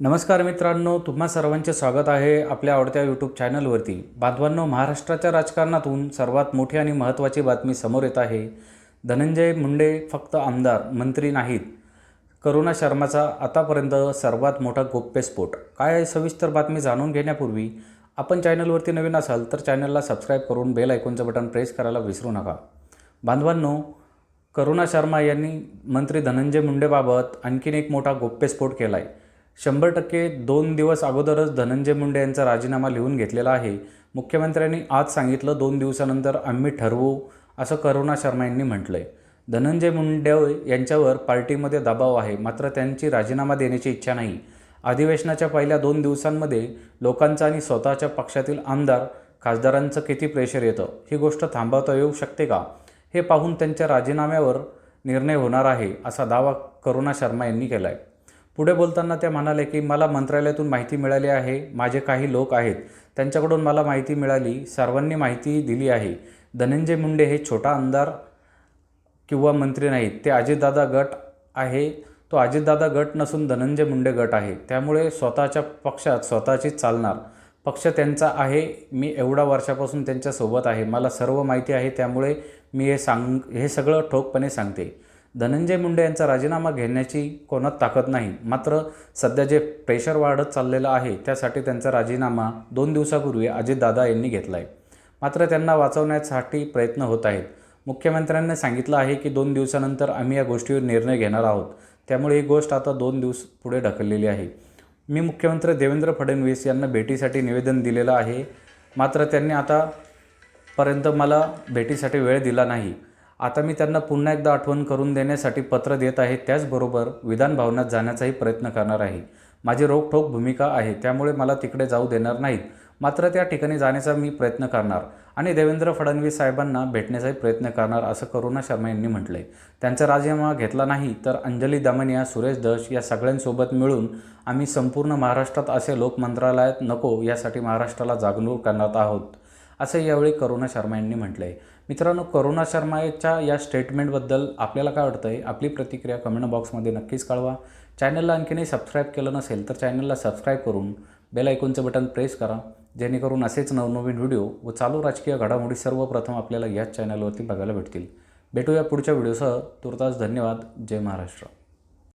नमस्कार मित्रांनो तुम्हा सर्वांचे स्वागत आहे आपल्या आवडत्या यूट्यूब चॅनलवरती बांधवांनो महाराष्ट्राच्या राजकारणातून सर्वात मोठी आणि महत्त्वाची बातमी समोर येत आहे. धनंजय मुंडे फक्त आमदार मंत्री नाहीत. करुणा शर्माचा आतापर्यंत सर्वात मोठा गोप्यस्फोट काय आहे सविस्तर बातमी जाणून घेण्यापूर्वी आपण चॅनलवरती नवीन असाल तर चॅनलला सबस्क्राईब करून बेल आयकॉनचं बटन प्रेस करायला विसरू नका. बांधवांनो करुणा शर्मा यांनी मंत्री धनंजय मुंडेबाबत आणखीन एक मोठा गोप्यस्फोट केला आहे शंभर टक्के दोन दिवस अगोदरच धनंजय मुंडे यांचा राजीनामा लिहून घेतलेला आहे. मुख्यमंत्र्यांनी आज सांगितलं दोन दिवसानंतर आम्ही ठरवू असं करुणा शर्मा यांनी म्हटलं आहे धनंजय मुंडे यांच्यावर पार्टीमध्ये दबाव आहे मात्र त्यांची राजीनामा देण्याची इच्छा नाही. अधिवेशनाच्या पहिल्या दोन दिवसांमध्ये लोकांचा आणि स्वतःच्या पक्षातील आमदार खासदारांचं किती प्रेशर येतं ही गोष्ट थांबवता येऊ शकते का? हे पाहून त्यांच्या राजीनाम्यावर निर्णय होणार आहे असा दावा करुणा शर्मा यांनी केला आहे पुढे बोलताना त्या म्हणाले की मला मंत्रालयातून माहिती मिळाली आहे. माझे काही लोक आहेत. त्यांच्याकडून मला माहिती मिळाली. सर्वांनी माहिती दिली आहे. धनंजय मुंडे हे छोटा आमदार किंवा मंत्री नाहीत. ते अजितदादा गट आहे. तो अजितदादा गट नसून धनंजय मुंडे गट आहे. त्यामुळे स्वतःच्या पक्षात स्वतःची चालणार. पक्ष त्यांचा आहे. मी एवढा वर्षापासून त्यांच्यासोबत आहे. मला सर्व माहिती आहे. त्यामुळे मी हे सांग हे सगळं ठोकपणे सांगते. धनंजय मुंडे यांचा राजीनामा घेण्याची कोणात ताकद नाही. मात्र सध्या जे प्रेशर वाढत चाललेलं आहे त्यासाठी त्यांचा राजीनामा दोन दिवसापूर्वी अजितदादा यांनी घेतला आहे मात्र त्यांना वाचवण्यासाठी प्रयत्न होत आहेत. मुख्यमंत्र्यांनी सांगितलं आहे की दोन दिवसानंतर आम्ही या गोष्टीवर निर्णय घेणार आहोत. त्यामुळे ही गोष्ट आता दोन दिवस पुढे ढकललेली आहे. मी मुख्यमंत्री देवेंद्र फडणवीस यांना भेटीसाठी निवेदन दिलेलं आहे. मात्र त्यांनी आतापर्यंत मला भेटीसाठी वेळ दिला नाही. आता मी त्यांना पुन्हा एकदा आठवण करून देण्यासाठी पत्र देत आहे त्याचबरोबर विधान भवनात जाण्याचाही प्रयत्न करणार आहे. माझी रोखठोक भूमिका आहे त्यामुळे मला तिकडे जाऊ देणार नाहीत. मात्र त्या ठिकाणी जाण्याचा मी प्रयत्न करणार आणि देवेंद्र फडणवीस साहेबांना भेटण्याचाही प्रयत्न करणार असं करुणा शर्मा यांनी म्हटलं आहे त्यांचा राजीनामा घेतला नाही तर अंजली दमनिया सुरेश दश या सगळ्यांसोबत मिळून आम्ही संपूर्ण महाराष्ट्रात असे लोक मंत्रालयात नको यासाठी महाराष्ट्राला जागरूक करणार आहोत. असं यावेळी करुणा शर्मा यांनी म्हटलं आहे मित्रांनो करुणा शर्माच्या या स्टेटमेंटबद्दल आपल्याला काय वाटतं आहे आपली प्रतिक्रिया कमेंट बॉक्समध्ये नक्कीच कळवा. चॅनलला आणखीनही सबस्क्राईब केलं नसेल तर चॅनलला सबस्क्राईब करून बेल ऐकूनचं बटन प्रेस करा. जेणेकरून असेच नवनवीन व्हिडिओ व चालू राजकीय घडामोडी सर्वप्रथम आपल्याला याच चॅनलवरती बघायला भेटतील. भेटूया पुढच्या व्हिडिओसह तुर्तास धन्यवाद. जय महाराष्ट्र.